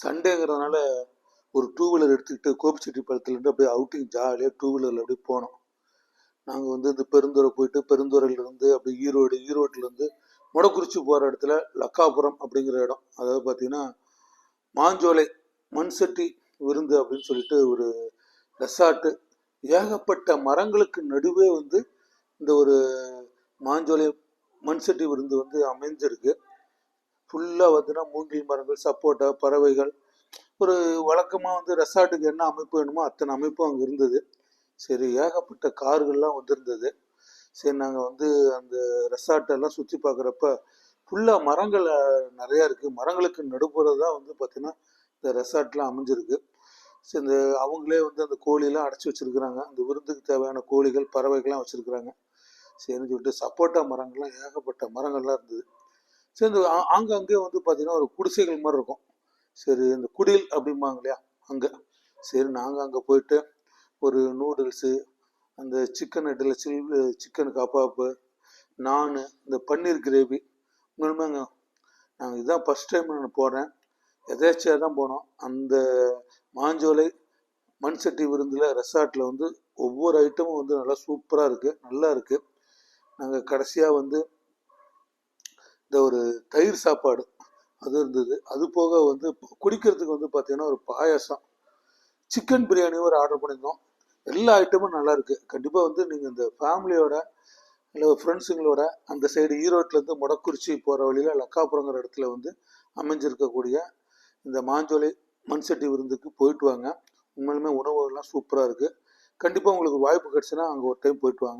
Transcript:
சண்டேங்கிறதுனால ஒரு two wheeler எடுத்துக்கிட்டு கோபிச்செட்டி கோபிச்செட்டிப்பாளையத்துலேருந்து அப்படியே அவுட்டிங் ஜாலியாக டூ வீலரில் அப்படியே போனோம். நாங்கள் வந்து இந்த பெருந்துறை போயிட்டு பெருந்துறையிலேருந்து அப்படியே ஈரோடு ஈரோட்டிலேருந்து மொடக்குறிச்சி போகிற இடத்துல லக்காபுரம் அப்படிங்கிற இடம். அதாவது பார்த்தீங்கன்னா மாஞ்சோலை மண்சட்டி விருந்து அப்படின்னு சொல்லிட்டு ஒரு ரெசார்ட்டு ஏகப்பட்ட மரங்களுக்கு நடுவே வந்து இந்த ஒரு மாஞ்சோலை மண்சட்டி விருந்து வந்து அமைஞ்சிருக்கு. ஃபுல்லாக பார்த்தீங்கன்னா மூங்கில் மரங்கள் சப்போட்டா பறவைகள். ஒரு வழக்கமாக வந்து ரெசார்ட்டுக்கு என்ன அமைப்பு வேணுமோ அத்தனை அமைப்பும் அங்கே இருந்தது. சரி ஏகப்பட்ட கார்கள்லாம் வந்திருந்தது. சரி நாங்கள் வந்து அந்த ரெசார்ட்டெல்லாம் சுற்றி பார்க்குறப்ப ஃபுல்லாக மரங்கள் நிறையா இருக்குது மரங்களுக்கு நடுப்புறது தான் வந்து பார்த்திங்கன்னா இந்த ரெசார்ட்லாம் அமைஞ்சிருக்கு. சரி இந்த அவங்களே வந்து அந்த கோழியெல்லாம் அடைச்சி வச்சிருக்கிறாங்க. அந்த விருந்துக்கு தேவையான கோழிகள் பறவைகள்லாம் வச்சுருக்குறாங்க. சரின்னு சொல்லிட்டு சப்போட்டா மரங்கள்லாம் ஏகப்பட்ட மரங்கள்லாம் இருந்தது. சரி இந்த ஆங்காங்கே வந்து பார்த்திங்கன்னா ஒரு குடிசைகள் மாதிரி இருக்கும். சரி இந்த குடில் அப்படிம்பாங்க இல்லையா அங்கே. சரி நாங்கள் அங்கே போயிட்டு ஒரு நூடுல்ஸு அந்த சிக்கன் இதில் சில் சிக்கன் கபாப்பு நான் இந்த பன்னீர் கிரேவி உண்மையாங்க நாங்கள் இதுதான் ஃபஸ்ட் டைம் நான் போகிறேன் எதேச்சியாக தான் போனோம். அந்த மாஞ்சோலை மண் சட்டி விருந்தில் ரெசார்ட்டில் வந்து ஒவ்வொரு ஐட்டமும் வந்து நல்லா சூப்பராக இருக்குது நல்லா இருக்குது நாங்கள் கடைசியாக வந்து இந்த ஒரு தயிர் சாப்பாடு அது இருந்தது. அது போக வந்து குடிக்கிறதுக்கு வந்து பார்த்தீங்கன்னா ஒரு பாயாசம். சிக்கன் பிரியாணி ஒரு ஆர்டர் பண்ணியிருந்தோம் எல்லா ஐட்டமும் நல்லா இருக்கு. கண்டிப்பாக வந்து நீங்கள் இந்த ஃபேமிலியோட இல்லை ஃப்ரெண்ட்ஸுங்களோட அந்த சைடு ஈரோட்லேருந்து மொடக்குறிச்சி போகிற வழியில் லக்காபுரங்கிற இடத்துல வந்து அமைஞ்சிருக்கக்கூடிய இந்த மாஞ்சோலை மண் சட்டி விருந்துக்கு போயிட்டு வாங்க. உண்மையிலுமே உணவுகள்லாம் சூப்பராக இருக்குது கண்டிப்பாக உங்களுக்கு வாய்ப்பு கிடச்சுன்னா அங்கே ஒரு டைம் போயிட்டு வாங்க.